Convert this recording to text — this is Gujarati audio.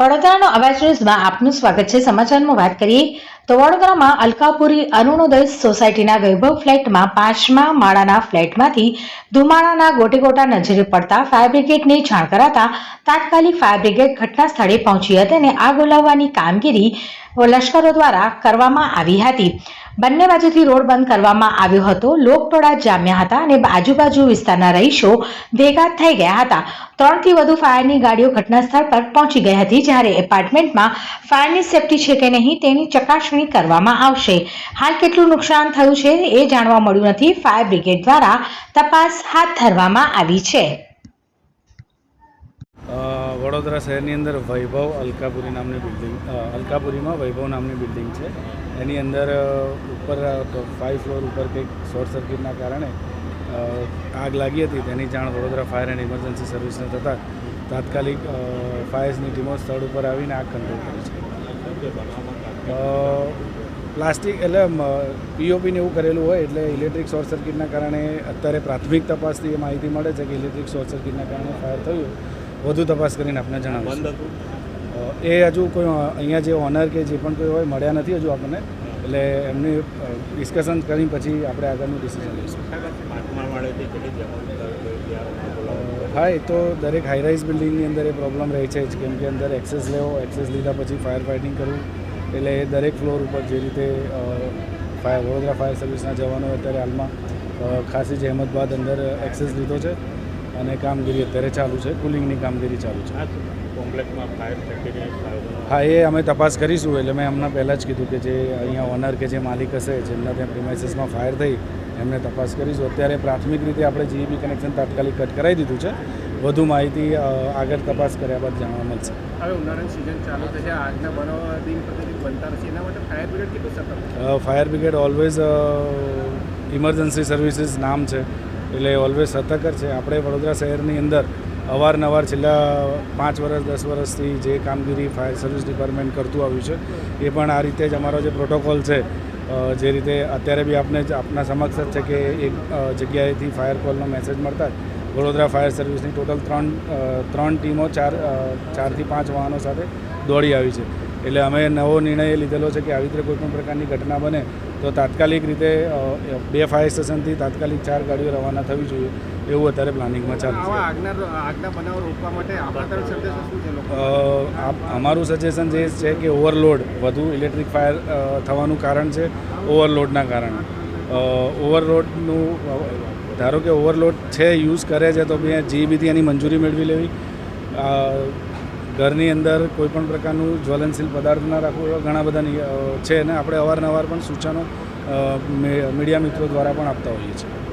વડોદરાનો અવાજ ન્યૂઝમાં આપનું સ્વાગત છે. સમાચારમાં વાત કરીએ તો વડોદરામાં અલકાપુરી અરુણોદય સોસાયટીના વૈભવ ફ્લેટમાં પાંચમા માળાના ફ્લેટમાંથી ધુમાડાના ગોટેગોટા નજરે પડતા ફાયર બ્રિગેડને જાણ કરાતા તાત્કાલિક ફાયર બ્રિગેડ ઘટના સ્થળે પહોંચી હતી અને આગ ઓલાવવાની કામગીરી લશ્કરો દ્વારા કરવામાં આવી હતી. બંને બાજુથી રોડ બંધ કરવામાં આવ્યો હતો. લોકટોળા જામ્યા હતા અને આજુબાજુ વિસ્તારના રહીશો ભેગા થઈ ગયા હતા. ત્રણથી વધુ ફાયરની ગાડીઓ ઘટનાસ્થળ પર પહોંચી ગઈ હતી, જ્યારે એપાર્ટમેન્ટમાં ફાયરની સેફટી છે કે નહીં તેની ચકાસણી કરવામાં આવશે. હાલ કેટલું નુકસાન થયું છે એ જાણવા મળ્યું નથી. ફાયર બ્રિગેડ દ્વારા તપાસ હાથ ધરવામાં આવી છે. વડોદરા શહેરની અંદર વૈભવ અલકાપુરી નામની બિલ્ડિંગ અલકાપુરીમાં વૈભવ નામની બિલ્ડિંગ છે. એની અંદર ઉપર ફાઇવ ફ્લોર ઉપર કંઈક શોર્ટ સર્કિટના કારણે આગ લાગી હતી. તેની જાણ વડોદરા ફાયર એન્ડ ઇમરજન્સી સર્વિસને થતાં તાત્કાલિક ફાયર્સની ટીમો સ્થળ ઉપર આવીને આગ કંટ્રોલ કરી છે. પ્લાસ્ટિક એટલે પીઓપીને એવું કરેલું હોય એટલે ઇલેક્ટ્રિક શોર્ટ સર્કિટના કારણે અત્યારે પ્રાથમિક તપાસથી એ માહિતી મળે છે કે ઇલેક્ટ્રિક શોર્ટ સર્કિટના કારણે ફાયર થયું. વધુ તપાસ કરીને આપને જણાવીશું. એ હજુ કોઈ અહીંયા જે ઓનર કે જે પણ કોઈ હોય મળ્યા નથી હજુ આપણને. એટલે એમની ડિસ્કશન કરી પછી આપણે આગળનું ડિસિઝન લઈશું. હા એ તો દરેક હાઈરાઇઝ બિલ્ડિંગની અંદર એ પ્રોબ્લેમ રહે છે જ. કેમ કે અંદર એક્સેસ લેવો એક્સેસ લીધા પછી ફાયર ફાઇટિંગ કરવું. એટલે એ દરેક ફ્લોર ઉપર જે રીતે ફાયર વડોદરા ફાયર સર્વિસના જવાનો અત્યારે હાલમાં ખાસી જહેમત બાદ અંદર એક્સેસ લીધો છે. અને કામગીરી અત્યારે ચાલુ છે. કુલિંગની કામગીરી ચાલુ છે. કોમ્પ્લેક્સમાં ફાયર હા એ અમે તપાસ કરીશું. એટલે મેં હમણાં પહેલાં જ કીધું કે જે અહીંયા ઓનર કે જે માલિક હશે જેમના ત્યાં પ્રિમાઇસીસમાં ફાયર થઈ એમને તપાસ કરીશું. અત્યારે પ્રાથમિક રીતે આપણે જીઈબી કનેક્શન તાત્કાલિક કટ કરાવી દીધું છે. વધુ માહિતી આગળ તપાસ કર્યા બાદ જાણવા મળશે. હવે ઉનાળાની સિઝન ચાલુ થશે. આજના બનાવવા દિન પ્રતિદિન બનતા રહેશે. એના માટે ફાયર બ્રિગેડ કેટલું સતર્ક fire brigade always emergency services નામ છે. એટલે ઓલવેઝ સતર્ક છે. આપણે વડોદરા શહેરની અંદર અવારનવાર છેલ્લા પાંચ વર્ષ દસ વર્ષથી જે કામગીરી ફાયર સર્વિસ ડિપાર્ટમેન્ટ કરતું આવ્યું છે, એ પણ આ રીતે જ અમારો જે પ્રોટોકોલ છે જે રીતે અત્યારે બી આપને આપના સમક્ષ જ છે કે એક જગ્યાએથી ફાયર કોલનો મેસેજ મળતા જ વડોદરા ફાયર સર્વિસની ટોટલ ત્રણ ત્રણ ટીમો ચાર ચારથી પાંચ વાહનો સાથે દોડી આવી છે. એટલે અમે નવો નિર્ણય લીધેલો છે કે આવી રીતે કોઈ પણ પ્રકારની ઘટના બને તો તાત્કાલિક રીતે બે ફાયર સ્ટેશનથી તાત્કાલિક ચાર ગાડીઓ રવાના થવી જોઈએ એવું અત્યારે પ્લાનિંગમાં ચાલુ અમારું સજેશન જે છે કે ઓવરલોડ વધુ ઇલેક્ટ્રિક ફાયર થવાનું કારણ છે ઓવરલોડના કારણે. ઓવરલોડનું ધારો કે ઓવરલોડ છે યુઝ કરે છે તો બે જીબીથી એની મંજૂરી મેળવી લેવી. ઘરની અંદર કોઈપણ પ્રકારનું જ્વલનશીલ પદાર્થ ના રાખવું એવા ઘણા બધા છે અને આપણે અવારનવાર પણ સૂચનો મીડિયા મિત્રો દ્વારા પણ આપતા હોઈએ છીએ.